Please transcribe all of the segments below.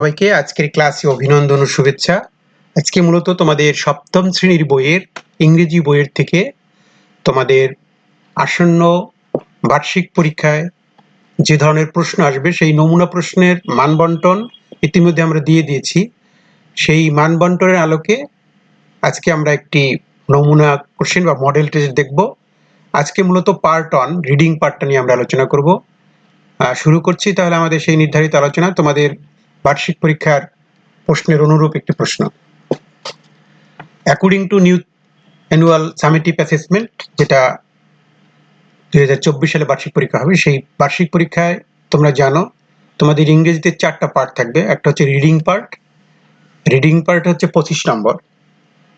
সবাইকে আজকের ক্লাসে অভিনন্দন ও শুভেচ্ছা। আজকে মূলত তোমাদের সপ্তম শ্রেণির বইয়ের ইংরেজি বইয়ের থেকে তোমাদের আসন্ন বার্ষিক পরীক্ষায় যে ধরনের প্রশ্ন আসবে, সেই নমুনা প্রশ্নের মানবন্টন ইতিমধ্যে আমরা দিয়ে দিয়েছি। সেই মানবন্টনের আলোকে আজকে আমরা একটি নমুনা কোশ্চেন বা মডেল টেস্ট দেখব। আজকে মূলত পার্ট অন রিডিং পার্টটা নিয়ে আমরা আলোচনা করব। শুরু করছি তাহলে আমাদের সেই নির্ধারিত আলোচনা। তোমাদের বার্ষিক পরীক্ষার প্রশ্নের অনুরূপ একটি প্রশ্ন। According to new annual summative assessment যেটা দুই হাজার চব্বিশ সালে বার্ষিক পরীক্ষা হবে, সেই বার্ষিক পরীক্ষায় তোমরা জানো, তোমাদের ইংরেজিতে চারটা পার্ট থাকবে। একটা হচ্ছে রিডিং পার্ট রিডিং পার্ট হচ্ছে পঁচিশ নম্বর।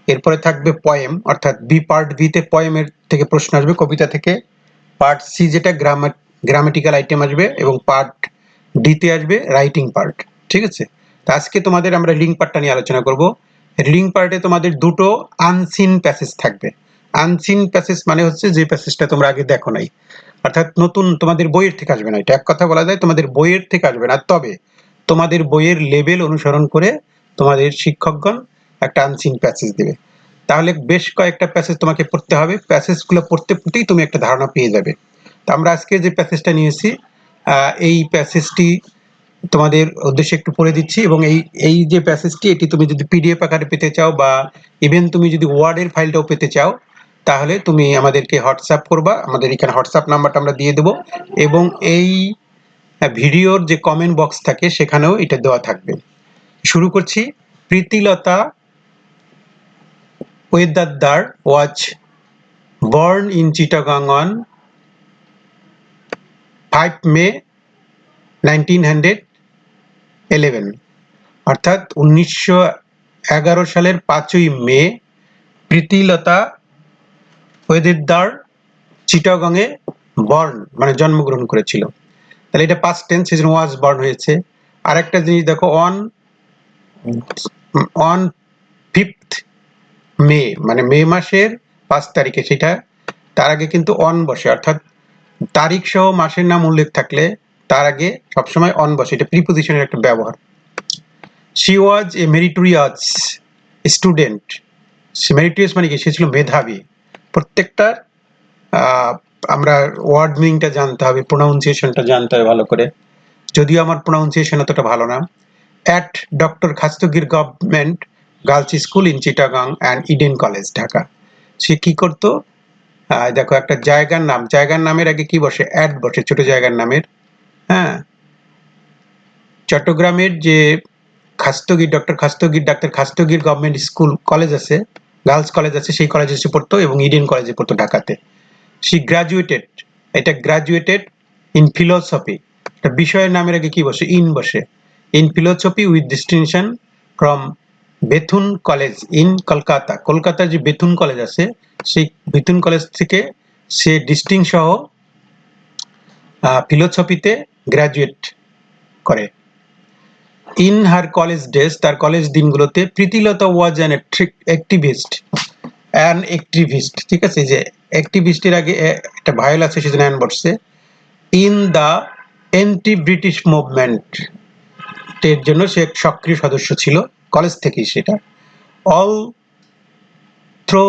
এরপরে থাকবে পয়েম অর্থাৎ বি পার্ট বিতে পয়েমের থেকে প্রশ্ন আসবে, কবিতা থেকে। পার্ট সি যেটা গ্রামার গ্রামেটিক্যাল আইটেম আসবে এবং পার্ট ডিতে আসবে রাইটিং পার্ট ঠিক আছে? তো আজকে তোমাদের আমরা লিঙ্ক পার্টটা নিয়ে আলোচনা করব। লিঙ্ক পার্টে তোমাদের দুটো আনসিন প্যাসেজ থাকবে। আনসিন প্যাসেজ মানে হচ্ছে যে প্যাসেজটা তোমরা আগে দেখো নাই। অর্থাৎ নতুন তোমাদের বইয়ের থেকে আসবে না। এটা এক কথা বলা যায়, তোমাদের বইয়ের থেকে আসবে না। তবে তোমাদের বইয়ের লেভেল অনুসরণ করে তোমাদের শিক্ষকগণ একটা আনসিন প্যাসেজ দেবে। তাহলে বেশ কয়েকটা প্যাসেজ তোমাকে পড়তে হবে। প্যাসেজগুলো পড়তে পড়তেই তুমি একটা ধারণা পেয়ে যাবে। তো আমরা আজকে যে প্যাসেজটা নিয়েছি এই প্যাসেজটি তোমাদের উদ্দেশ্যে একটু পড়ে দিচ্ছি এবং এই এই যে প্যাসেজটি এটি তুমি যদি পিডিএফ আকারে পেতে চাও বা ইভেন তুমি যদি ওয়ার্ডের ফাইলটাও পেতে চাও, তাহলে তুমি আমাদেরকে হোয়াটসঅ্যাপ করবা। আমাদের এখানে হোয়াটসঅ্যাপ নাম্বারটা আমরা দিয়ে দেবো এবং এই ভিডিওর যে কমেন্ট বক্স থাকে, সেখানেও এটা দেওয়া থাকবে। শুরু করছি। প্রীতিলতা ওয়েদারদার ওয়াজ born in Chittagong on 5 May 1911 অর্থাৎ উনিশশো এগারো সালের পাঁচই মে প্রীতিলতা ওয়েদিদ্দার চিটাগংয়ে বর্ন মানে জন্মগ্রহণ করেছিল। তাহলে এটা পাস্ট টেন্স সেজন্য ওয়াজ বর্ন হয়েছে। আরেকটা জিনিস দেখো অন অন ফিফথ মে মানে মে মাসের পাঁচ তারিখে সেটা, তার আগে কিন্তু অন বসে। অর্থাৎ তারিখ সহ মাসের নাম উল্লেখ থাকলে তার আগে সবসময় অন বসে, এটা প্রিপোজিশনের একটা ব্যবহার। She was a meritorious student meritorious মানে কি? সে ছিল মেধাবী। প্রত্যেকটার আমরা ওয়ার্ড মিনিংটা জানতে হবে প্রোনাউন্সিয়েশনটা জানতে হবে ভালো করে। যদিও আমার প্রোনাউন্সিয়েশন অতটা ভালো না। At doctor Khastagir government girls school in Chittagong and Eden college Dhaka সে কি করতো? দেখো একটা জায়গার নাম, জায়গার নামের আগে কি বসে? অ্যাড বসে, ছোট জায়গার নামের। হ্যাঁ। চট্টগ্রামের যে খাস্তগির, ডক্টর খাস্তগির, ডাক্তার খাস্তগির গভর্নমেন্ট স্কুল কলেজ আছে গার্লস কলেজ আছে, সেই কলেজে এসে পড়তো এবং ইডেন কলেজে পড়তো ঢাকাতে। সি গ্রাজুয়েটেড এটা গ্রাজুয়েটেড ইন ফিলোসফি বিষয়ের নামের আগে কি বসে? ইন বসে। In philosophy with distinction from Bethune college in Kolkata কলকাতার যে বেথুন কলেজ আছে, সেই বেথুন কলেজ থেকে সে ডিস্টিং সহ ফিলোসফিতে গ্রাজুয়েট করে। ইন হার কলেজ ডেজ তার কলেজ দিনগুলোতে Pritilata was an activist an activist ঠিক আছে? যে অ্যাক্টিভিস্টের আগে একটা ভায়োল আছে সেজন্য অ্যান বসছে in the anti British movement এর জন্য সে এক সক্রিয় সদস্য ছিল কলেজ থেকেই সেটা। অল থ্রো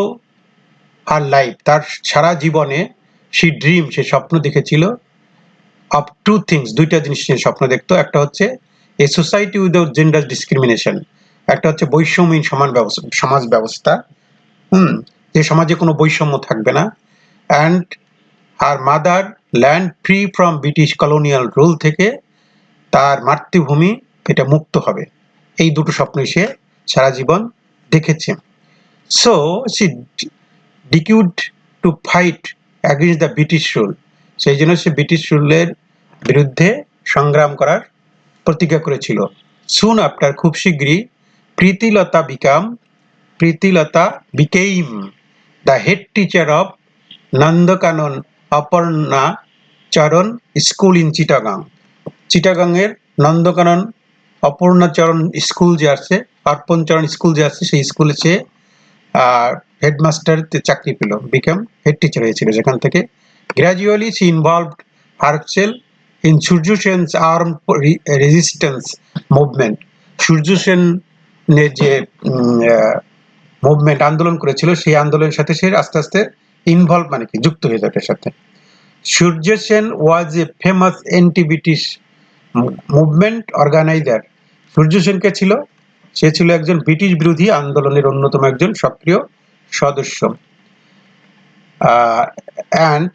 আর লাইফ তার সারা জীবনে সে ড্রিম সে স্বপ্ন দেখেছিল। অফ টু থিংস দুইটা জিনিস নিয়ে স্বপ্ন দেখতো। একটা হচ্ছে a society without gender discrimination একটা হচ্ছে বৈষম্যহীন সমান ব্যবস্থা, সমাজ ব্যবস্থা। হুম, যে সমাজে কোনো বৈষম্য থাকবে না। And R motherland free from British colonial rule থেকে তার মাতৃভূমি এটা মুক্ত হবে। এই দুটো স্বপ্নই সে সারা জীবন দেখেছে। So she decided to fight against the British rule সেই জন্য সে ব্রিটিশ রুলের বিরুদ্ধে সংগ্রাম করার প্রতিজ্ঞা করেছিল। সুন আফটার খুব শীঘ্রই Pritilata became Pritilata became the head teacher of Nandakanan Aparna Charan school in Chittagong চিটাগাংয়ের Nandankanan Aparnacharan school যে আছে অর্পণচরণ স্কুল যে আছে, সেই স্কুলে সে হেডমাস্টার চাকরি পেল। বিকাম হেড টিচার হয়েছিল যেখান থেকে। Gradually she involved herself in Churju Sen's armed re- resistance movement. Surya সেনের যে মুভমেন্ট আন্দোলন করেছিল, সেই আন্দোলনের সাথে সে আস্তে আস্তে ইনভলভ মানে কি, যুক্ত হয়ে যায় সাথে। Surya Sen was a famous anti British movement organiser Surya সেনকে ছিল? সে ছিল একজন ব্রিটিশ বিরোধী আন্দোলনের অন্যতম একজন সক্রিয় সদস্য। And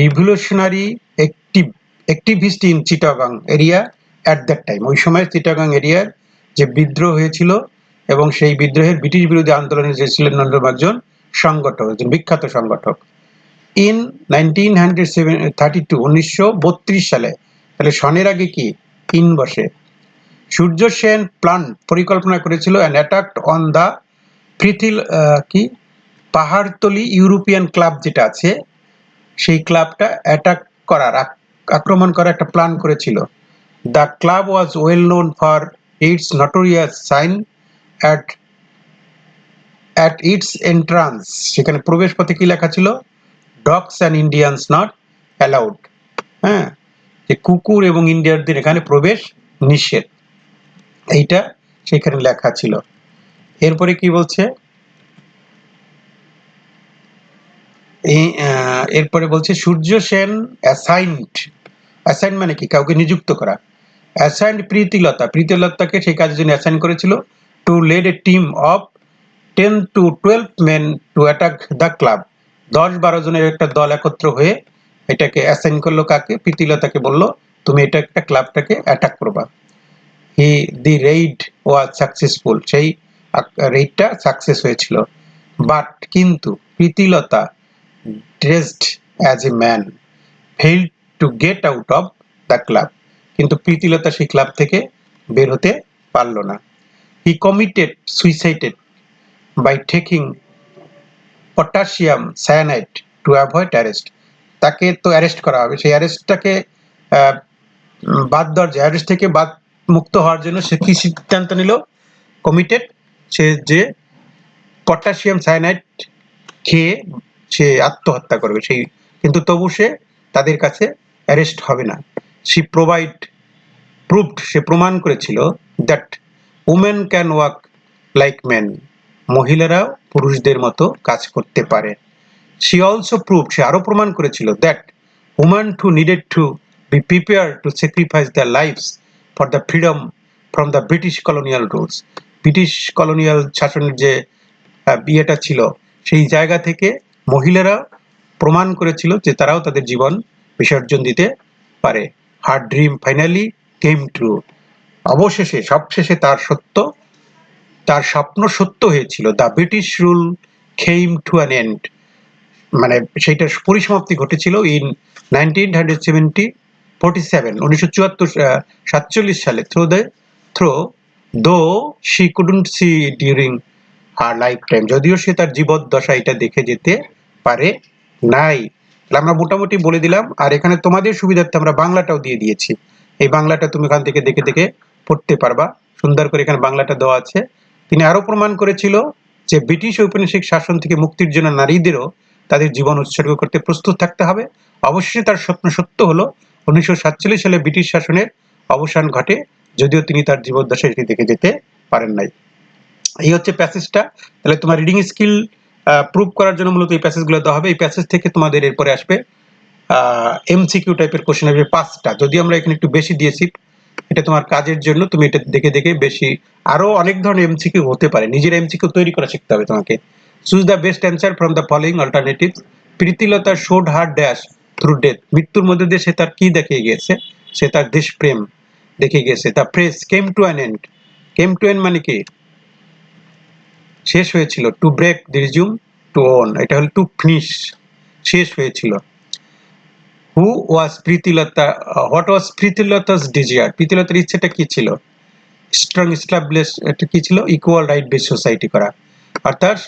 revolutionary active activist in Chittagong area at that time ওই সময় চিটাগাং এরিয়ার যে বিদ্রোহ হয়েছিল এবং সেই বিদ্রোহের ব্রিটিশ বিরোধী আন্দোলনে যে ছিলেন একজন সংগঠক, একজন বিখ্যাত সংগঠক। In nineteen hundred seven thirty two উনিশশো বত্রিশ সালে, তাহলে সনের আগে কি? ইন বসে সূর্য সেন প্লান পরিকল্পনা করেছিল অ্যান্ড অ্যাটাক অন দ্য পৃথিল কি? পাহাড়তলি ইউরোপিয়ান ক্লাব যেটা আছে সেই ক্লাবটা অ্যাটাক করার আক্রমণ করার একটা প্ল্যান করেছিল। The club was well known for its notorious sign at at its entrance সেখানে প্রবেশ পথে কি লেখা ছিল? Dogs and Indians not allowed হ্যাঁ? যে কুকুর এবং ইন্ডিয়ানদের এখানে প্রবেশ নিষেধ। এইটা সেখানে লেখা ছিল। এরপরে কি বলছে এই এরপরে বলছে, সূর্য সেন অ্যাসাইন্ড অ্যাসাইন মানে কি? কাউকে নিযুক্ত করা। অ্যাসাইন্ড প্রীতিলতা। প্রীতিলতাকে সেই কাজের জন্য অ্যাসাইন করেছিল to led a team of ten to twelve men to attack the club দশ বারো জনের একটা দল একত্র হয়ে এটাকে অ্যাসাইন করল কাকে? প্রীতিলতাকে বলল, তুমি এটা একটা ক্লাবটাকে অ্যাটাক করবা। হি দি রেইড ওয়াজ সাকসেসফুল সেই রেইডটা সাকসেস হয়েছিল। বাট কিন্তু Pritilata dressed as a man failed to get out of the club কিন্তু প্রীতিলতা সেই ক্লাব থেকে বের হতে পারল না। He committed suicided by taking potassium cyanide to avoid arrest তাকে তো অ্যারেস্ট করা হবে। সেই অ্যারেস্টটাকে বাদ দেওয়ার অ্যারেস্ট থেকে বাদ মুক্ত হওয়ার জন্য সে কি সিদ্ধান্ত নিল? কমিটেড সে যে পটাশিয়াম সায়ানাইড খেয়ে সে আত্মহত্যা করবে, সেই, কিন্তু তবু সে তাদের কাছে অ্যারেস্ট হবে না। সি প্রোভাইড প্রুভড সে প্রমাণ করেছিল that women can walk like man মহিলারাও পুরুষদের মতো কাজ করতে পারে। সি অলসো প্রুভ সে আরও প্রমাণ করেছিল that woman too needed to be prepare to sacrifice the lives for the freedom from the British colonial rules British colonial শাসনের যে বিয়েটা ছিল, সেই জায়গা থেকে মহিলারা প্রমাণ করেছিল যে তারাও তাদের জীবন বিসর্জন দিতে পারে। Her dream finally came true অবশেষে, সবশেষে তার সত্য, তার স্বপ্ন সত্য হয়েছিল। The British rule came to an end মানে সেইটার পরিসমাপ্তি ঘটেছিল in nineteen hundred seventy forty seven উনিশশো চুয়াত্তর সাতচল্লিশ সালে। Through the through though she couldn't see during her lifetime যদিও সে তার জীবদ্দশা এটা দেখে যেতে পারে? নাই। তাহলে আমরা মোটামুটি বলে দিলাম। আর এখানে তোমাদের সুবিধার্থে আমরা বাংলাটাও দিয়ে দিয়েছি। এই বাংলাটা তুমি এখান থেকে দেখে দেখে পড়তে পারবা। সুন্দর করে এখানে বাংলাটা দেওয়া আছে। তিনি আরও প্রমাণ করেছিল যে ব্রিটিশ ঔপনিবেশিক শাসন থেকে মুক্তির জন্য নারীদেরও তাদের জীবন উৎসর্গ করতে প্রস্তুত থাকতে হবে। অবশ্যই তার স্বপ্ন সত্য হলো, উনিশশো সাতচল্লিশ সালে ব্রিটিশ শাসনের অবসান ঘটে, যদিও তিনি তার জীবদ্দশা এটি দেখে যেতে পারেন নাই। এই হচ্ছে প্যাসেজটা। তাহলে তোমার রিডিং স্কিল প্রুভ করার জন্য মূলত এই প্যাসেজগুলো দেওয়া হবে। এই প্যাসেজ থেকে তোমাদের এরপরে আসবে এমসিকিউ টাইপের কোশ্চেন আসবে পাঁচটা। যদি আমরা এখানে একটু বেশি দিয়েছি, এটা তোমার কাজের জন্য, তুমি এটা দেখে দেখে বেশি, আরও অনেক ধরনের এমসিকিউ হতে পারে। নিজের এমসিকিউ তৈরি করা শিখতে হবে তোমাকে। Choose the best answer from the following alternative Pritilata showed her dash through death মৃত্যুর মধ্যে দিয়ে সে তার কি দেখে গিয়েছে সে তার দেশপ্রেম দেখে গিয়েছে the press came to an end came to end মানে কি? শেষ হয়েছিল to break resume to own এটা হলো টু ফিনিশ শেষ হয়েছিল। হু ওয়াজ প্রীতিলতা হোয়াট ওয়াজ প্রীতিলতাস ডিজিয়ার প্রীতিলতার ইচ্ছেটা কি ছিল? স্ট্রং স্টাবলিশ এটা কি ছিল? ইকুয়াল রাইট বেস সোসাইটি করা। অর্থাৎ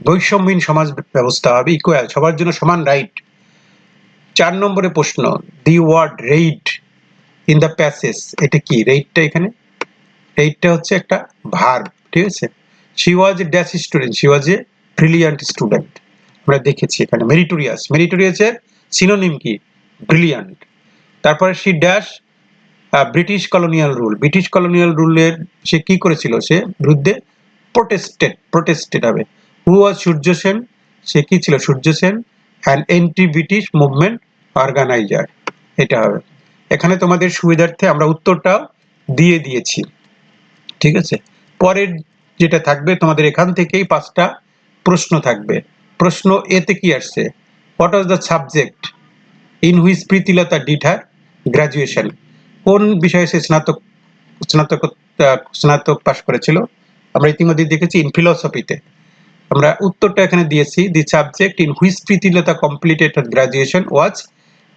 বৈষম্যহীন সমাজ ব্যবস্থা হবে ইকুয়াল সবার জন্য সমান রাইট চার নম্বরে প্রশ্ন the word raid in the passage এটা কি? রেইডটা এখানে? রেইডটা হচ্ছে একটা ভার্ব ঠিক আছে? She was a dash student she was a brilliant student আমরা দেখেছি এখানে। মেরিটোরিয়াস মেরিটোরিয়াসের সিনোনিম কি? ব্রিলিয়ান্ট তারপরে she dash British colonial rule British colonial রুলের সে কি করেছিল? সে বিরুদ্ধে প্রোটেস্টেড প্রোটেস্টেড হবে। হু ওয়াজ সূর্য সেন? সে কি ছিল? Surya Sen and anti British movement organiser এটা হবে। এখানে তোমাদের সুবিধার্থে আমরা উত্তরটাও দিয়ে দিয়েছি। ঠিক আছে? পরের যেটা থাকবে, তোমাদের এখান থেকেই পাঁচটা প্রশ্ন থাকবে। প্রশ্ন এতে কি আসছে? What was the subject in which Pritilata did her graduation কোন বিষয়ে সে স্নাতক স্নাতক স্নাতক পাশ করেছিল? আমরা ইতিমধ্যে দেখেছি ইন ফিলসফিতে আমরা উত্তরটা এখানে দিয়েছি the subject in which Pritilata completed graduation was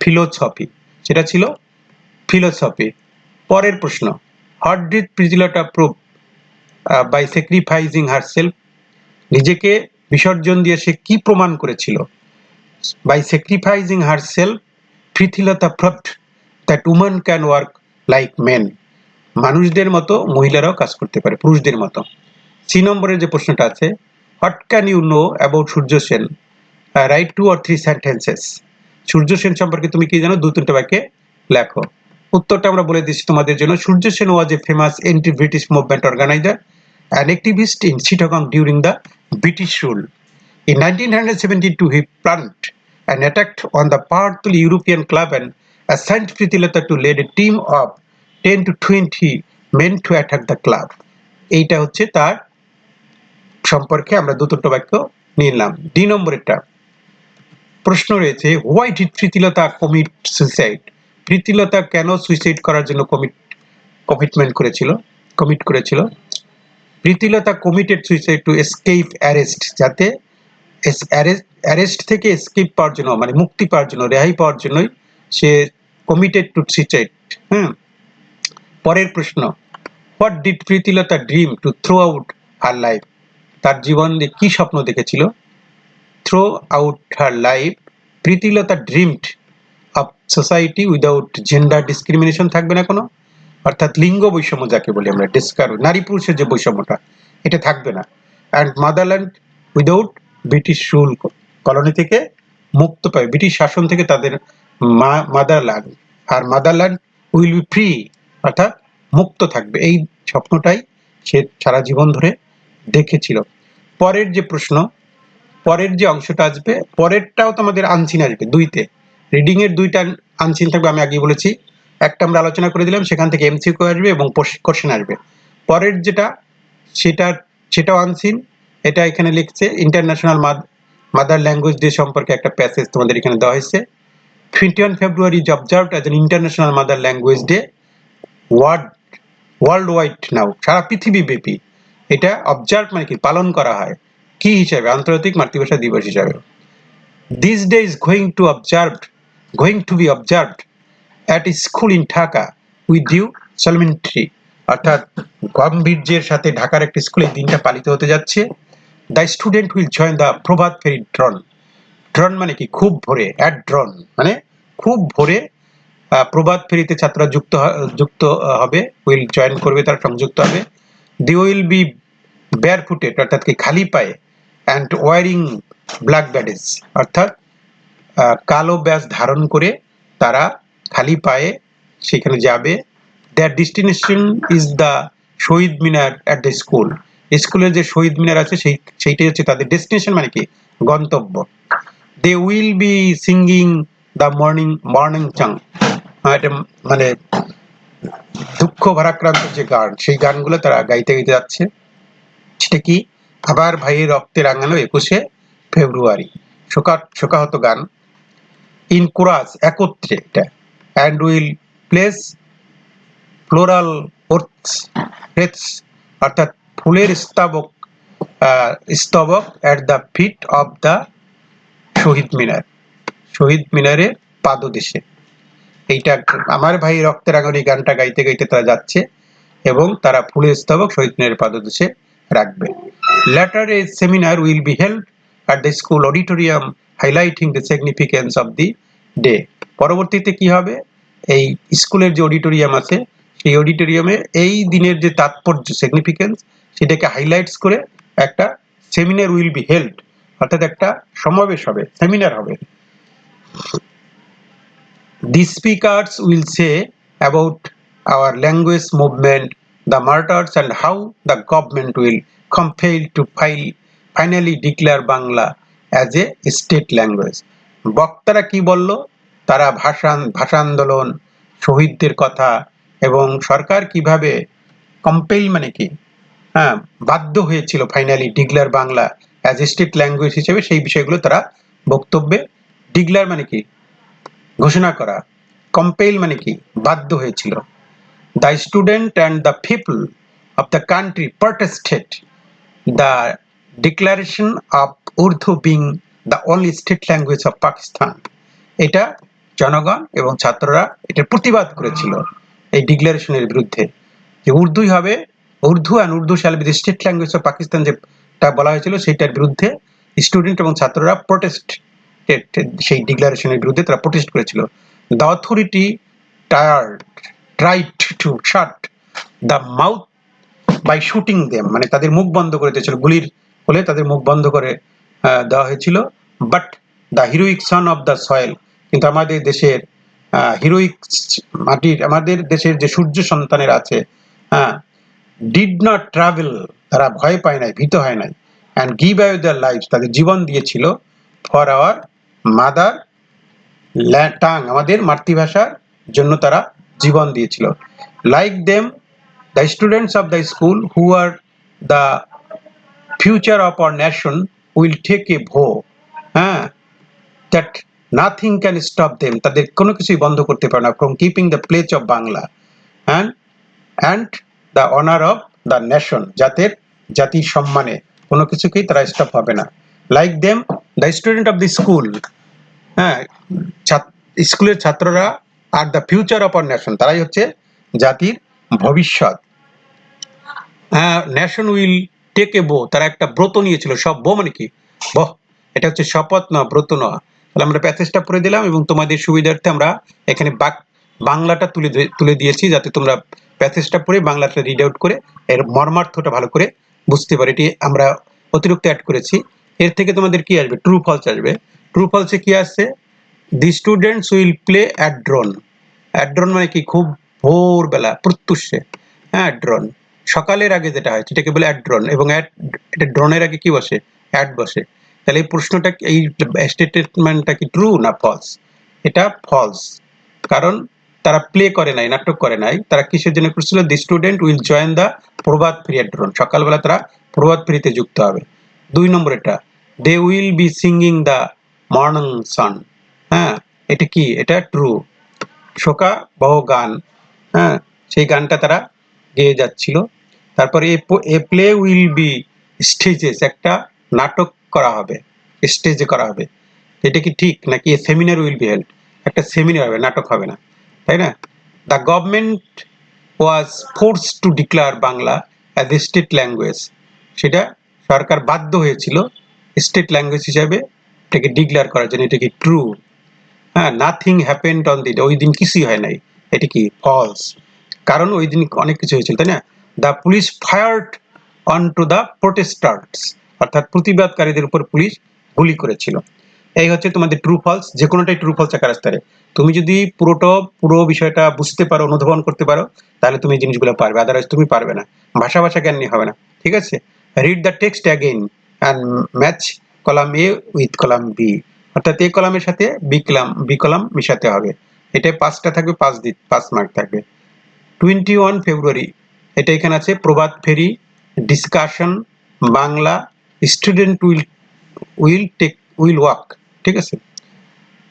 philosophy সেটা ছিল ফিলোসফি পরের প্রশ্ন what did Pritilata prove by sacrificing herself নিজেকে বিসর্জন দিয়ে সে কি প্রমাণ করেছিল? By sacrificing herself Pritilata proved that women can work like men মানুষদের মতো, মহিলারাও কাজ করতে পারে, পুরুষদের মতো। সি নম্বরের যে প্রশ্নটা আছে what can you know about Surya Sen? Write two or three sentences Surya Sen সম্পর্কে তুমি কি জানো? দু তিনটা বাক্যে লেখো। উত্তরটা আমরা বলে দিচ্ছি তোমাদের জন্য। Surya Sen was a famous anti British movement organizer an activist in Chittagong during the British rule In 1972, he planned an attack on the powerful European club and assigned Pritilata to lead a team of 10 to 20 men to attack the club. এইটা হচ্ছে তার সম্পর্কে আমরা দুটো বাক্য নিলাম। D নম্বরেরটা প্রশ্ন রয়েছে why did Pritilata commit suicide Pritilata কেন সুইসাইড করার জন্য কমিট কমিটমেন্ট করেছিল? কমিট করেছিল? Pritilata committed suicide to escape arrest যাতে অ্যারেস্ট থেকে এসকেপ পাওয়ার জন্য মানে মুক্তি পাওয়ার জন্য, রেহাই পাওয়ার জন্যই সে কমিটেড টু সুইসাইড হুম? পরের প্রশ্ন what did Pritilata dream to throw out her life তার জীবন কি স্বপ্ন দেখেছিল? Throw out her life Pritilata dreamed of society without gender discrimination থাকবে না কোনো? অর্থাৎ লিঙ্গ বৈষম্য যাকে বলি আমরা ডিসকার নারী পুরুষের যে বৈষম্যটা, এটা থাকবে না। And motherland without British rule colony থেকে মুক্ত পাবে। ব্রিটিশ শাসন থেকে তাদের মাদারল্যান্ড আর মাদারল্যান্ড উইল বি ফ্রি অর্থাৎ মুক্ত থাকবে। এই স্বপ্নটাই সে সারা জীবন ধরে দেখেছিল। পরের যে প্রশ্ন, পরের যে অংশটা আসবে, পরেরটাও তোমাদের আনসিন আসবে, দুইতে। রিডিং এর দুইটা আনসিন থাকবে, আমি আগে বলেছি। একটা আমরা আলোচনা করে দিলাম, সেখান থেকে এমসিকিউ আসবে এবং কোশ্চেন আসবে। পরের যেটা সেটা সেটাও আনসিন এটা এখানে লিখছে ইন্টারন্যাশনাল মাদার ল্যাঙ্গুয়েজ ডে সম্পর্কে একটা প্যাসেজ তোমাদের এখানে দেওয়া হয়েছে। Twenty one February is observed as an international mother language day world worldwide now সারা পৃথিবী ব্যাপী। এটা অবজার্ভ মানে কি, পালন করা হয়। কি হিসাবে? আন্তর্জাতিক মাতৃভাষা দিবস হিসাবে। This day is going to observed going to be observed at school in Dhaka with due solemnity অর্থাৎ গাম্ভীর্যের সাথে ঢাকার একটি স্কুলে দিনটা পালিত হতে যাচ্ছে। The student will join the Prabhat Pheri dawn dawn মানে কি? খুব ভোরে অ্যাট ড্রন মানে খুব ভোরে প্রভাত ফেরিতে ছাত্ররা যুক্ত যুক্ত হবে উইল জয়েন করবে, তারা সংযুক্ত হবে। They will be barefooted অর্থাৎ কি খালি পায়ে অ্যান্ড ওয়ারিং ব্ল্যাক ব্যাডেজ অর্থাৎ কালো ব্যাস ধারণ করে তারা খালি পায়ে সেখানে যাবে। Their destination is the Shahid Minar at the school স্কুলের যে শহীদ মিনার আছে, সেই, সেইটাই হচ্ছে তাদের ডেস্টিনেশন মানে কি? গন্তব্য। They will be singing the morning morning song মানে দুঃখ ভারাক্রান্ত যে গান, সেই গানগুলো তারা গাইতে গাইতে যাচ্ছে। সেটা কি? আবার ভাইয়ের রক্তে রাঙানো একুশে ফেব্রুয়ারি। শোকা শোকাহত গান। ইন কোরাস একত্রে এটা। And will place floral wreaths অর্থাৎ ফুলের স্তবক স্তবক at the feet of the Shahid Minar, Shahid মিনারের পাদদেশে। এইটা আমার ভাই রক্তের আগুন এই গানটা গাইতে গাইতে তারা যাচ্ছে এবং তারা ফুলের স্তবক শহীদ মিনারের পাদদেশে রাখবে। Later a seminar will be held at the school auditorium, highlighting the significance of the day পরবর্তীতে কি হবে? এই স্কুলের যে অডিটোরিয়াম আছে সেই অডিটোরিয়ামে এই দিনের যে তাৎপর্য সিগনিফিকেন্স সেটাকে হাইলাইটস করে একটা সেমিনার উইল বি হেল্ড অর্থাৎ একটা সমাবেশ হবে সেমিনার হবে। The speakers will say about our language movement, the martyrs, and how the government will compel to file finally declare Bangla as a state language বক্তারা কি বলল? তারা ভাষা ভাষা আন্দোলন শহীদদের কথা এবং সরকার কীভাবে কম্পেল মানে কি? হ্যাঁ বাধ্য হয়েছিল finally declare Bangla as state language হিসেবে সেই বিষয়গুলো তারা বক্তব্যে ডিগলার মানে কি? ঘোষণা করা। কম্পেল মানে কি? বাধ্য হয়েছিল। The student and the people of the country protested the declaration of Urdu being the only state language of Pakistan এটা জনগণ এবং ছাত্ররা এটার প্রতিবাদ করেছিল এই ডিক্লারেশনের বিরুদ্ধে যে উর্দুই হবে, Urdu and Urdu shall be state language of Pakistan যেটা বলা হয়েছিল সেটার বিরুদ্ধে স্টুডেন্ট এবং ছাত্ররা প্রোটেস্ট সেই ডিক্লারেশনের বিরুদ্ধে তারা প্রোটেস্ট করেছিল। The authority tired tried to shut the mouth by shooting them মানে তাদের মুখ বন্ধ করে দিয়েছিল, গুলির ফলে তাদের মুখ বন্ধ করে দেওয়া হয়েছিল। But the heroic son of the soil কিন্তু আমাদের দেশের হিরোইক মাটির, আমাদের দেশের যে সূর্য সন্তানের আছে হ্যাঁ ডিড নট ট্রাভেল তারা ভয় পায় নাই, ভীত হয় নাই and give I their life তাদের জীবন দিয়েছিল ফর আওয়ার মাদার টাং আমাদের মাতৃভাষার জন্য তারা জীবন দিয়েছিল। Like them the students of the school who are the future of our nation will take a vow হ্যাঁ that nothing can stop them তাদের কোনো কিছুই বন্ধ করতে পারে না from keeping the pledge of Bangla and and the honour of the nation জাতের জাতির সম্মানে কোনো কিছুকেই তারা স্টপ হবে না। Like them the student of the school হ্যাঁ স্কুলের ছাত্ররা are the future of our nation তারাই হচ্ছে জাতির ভবিষ্যৎ। হ্যাঁ ন্যাশন উইল টেক এ বো তারা একটা ব্রত নিয়েছিল, সব বো মানে কি? বহ, এটা হচ্ছে শপথ না ব্রত নয়। তাহলে আমরা প্যাসেজটা পড়ে দিলাম এবং তোমাদের সুবিধার্থে আমরা এখানে বাক- বাংলাটা তুলে তুলে দিয়েছি যাতে তোমরা প্যাসেজটা পড়ে বাংলাটা রিড আউট করে এর মর্মার্থটা ভালো করে বুঝতে পারো। এটি আমরা অতিরিক্ত অ্যাড করেছি। এর থেকে তোমাদের কি আসবে? ট্রু ফলস আসবে। ট্রু ফলসে কি আসছে? The students will play at dawn at dawn মানে কি? খুব ভোরবেলা, প্রত্যুষে। হ্যাঁ ড্রোন সকালের আগে যেটা হয় সেটাকে বলে অ্যাট ড্রোন এবং অ্যাট এটা ড্রোনের আগে কি বসে? অ্যাড বসে। তাহলে এই প্রশ্নটা এই স্টেটমেন্টটা কি ট্রু না ফলস এটা ফলস কারণ তারা প্লে করে নাই, নাটক করে নাই। তারা কিসের জন্য করছিল? The student will join the Prabhat period dawn সকালবেলা তারা প্রভাত ফেরিতে যুক্ত হবে। দুই নম্বর এটা। They will be singing the morning song হ্যাঁ এটা কি? এটা ট্রু শোকা বহ গান। হ্যাঁ সেই গানটা তারা গেয়ে যাচ্ছিল। তারপরে a play will be staged একটা নাটক করা হবে স্টেজে করা হবে। এটা কি ঠিক নাকি সেমিনার উইল বি হেল্ড একটা সেমিনার হবে, নাটক হবে না, তাই না? The government was force to declare Bangla as a state language সেটা সরকার বাধ্য হয়েছিল স্টেট ল্যাঙ্গুয়েজ হিসাবে এটাকে ডিক্লেয়ার করার জন্য এটা কি ট্রু হ্যাঁ নাথিং হ্যাপেন্ড অন দি ওই দিন কিছুই হয় নাই। এটি কি ফলস কারণ ওই দিন অনেক কিছু হয়েছিল, তাই না? The police fired on to the protesters অর্থাৎ প্রতিবাদকারীদের উপর পুলিশ গুলি করেছিল। এই হচ্ছে তোমাদের ট্রু ফলস যে কোনোটাই ট্রু ফলস আকার আসতে তুমি যদি পুরোটা, পুরো বিষয়টা বুঝতে পারো, অনুধাবন করতে পারো, তাহলে তুমি জিনিসগুলো পারবে আদারওয়াইজ তুমি পারবে না। ভাষা ভাষা জ্ঞান নিয়ে হবে না, ঠিক আছে? Read the text again and match column A with column B অর্থাৎ এ কলামের সাথে বি কলাম বি কলাম মিশাতে হবে। এটা পাঁচটা থাকবে, পাঁচ দিন পাঁচ মার্ক থাকবে। টোয়েন্টি ওয়ান ফেব্রুয়ারি এটা এখানে আছে Prabhat Pheri discussion Bangla student will will take will walk ঠিক আছে?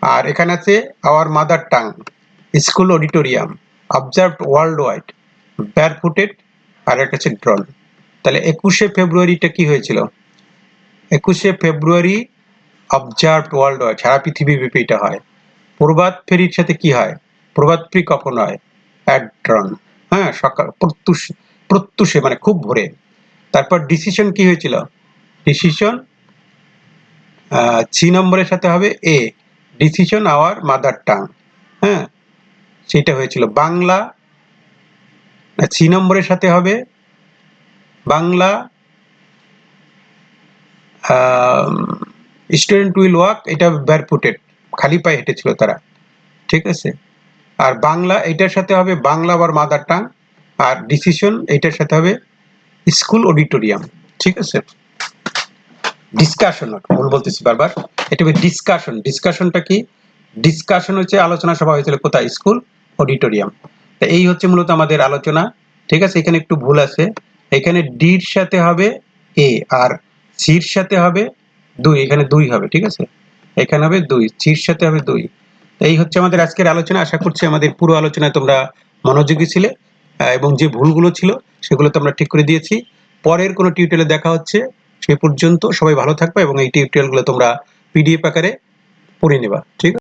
আর এখানে আছে our mother tongue school auditorium observe worldwide barefooted আর একটা হচ্ছে ড্রন তাহলে একুশে ফেব্রুয়ারিটা কি হয়েছিল? একুশে ফেব্রুয়ারি অবজার্ভ ওয়ার্ল্ড ওয়াইড সারা পৃথিবী ব্যাপী এটা হয়। প্রভাত ফেরির সাথে কি হয়? প্রভাত ফেরি কখন হয়? অ্যাট ড্রন হ্যাঁ সকাল, প্রত্যুষ, প্রত্যুষে মানে খুব ভোরে। তারপর ডিসিশন কি হয়েছিল? ডিসিশন সি নম্বরের সাথে হবে a decision our mother tongue হ্যাঁ? সেটা হয়েছিল বাংলা সি নম্বরের সাথে হবে বাংলা স্টুডেন্ট উইল ওয়াক এটা ব্যারফুটেড খালি পায়ে হেঁটেছিল তারা, ঠিক আছে? আর বাংলা, এটার সাথে হবে বাংলা আবার মাদার টাং আর ডিসিশন এটার সাথে হবে স্কুল অডিটোরিয়াম ঠিক আছে? ডিসকাশন ভুল বলতেছি বারবার। এটা হবে ডিসকাশন ডিসকাশনটা কি? ডিসকাশন হচ্ছে আলোচনা সভা হয়েছিল কোথায়? স্কুল অডিটোরিয়াম তা এই হচ্ছে মূলত আমাদের আলোচনা। ঠিক আছে? এখানে একটু ভুল আছে। এখানে ডির সাথে হবে এ আর সির সাথে হবে দুই। এখানে দুই হবে, ঠিক আছে? এখানে হবে দুই সির সাথে হবে দুই। এই হচ্ছে আমাদের আজকের আলোচনা। আশা করছি আমাদের পুরো আলোচনায় তোমরা মনোযোগী ছিলে এবং যে ভুলগুলো ছিল, সেগুলো তোমরা ঠিক করে দিয়েছি। পরের কোনো টিউটোরিয়ালে দেখা হচ্ছে। সে পর্যন্ত সবাই ভালো থাকবে এবং এই টিউটোরিয়ালগুলো তোমরা পিডিএফ আকারে পড়ে নেবা ঠিক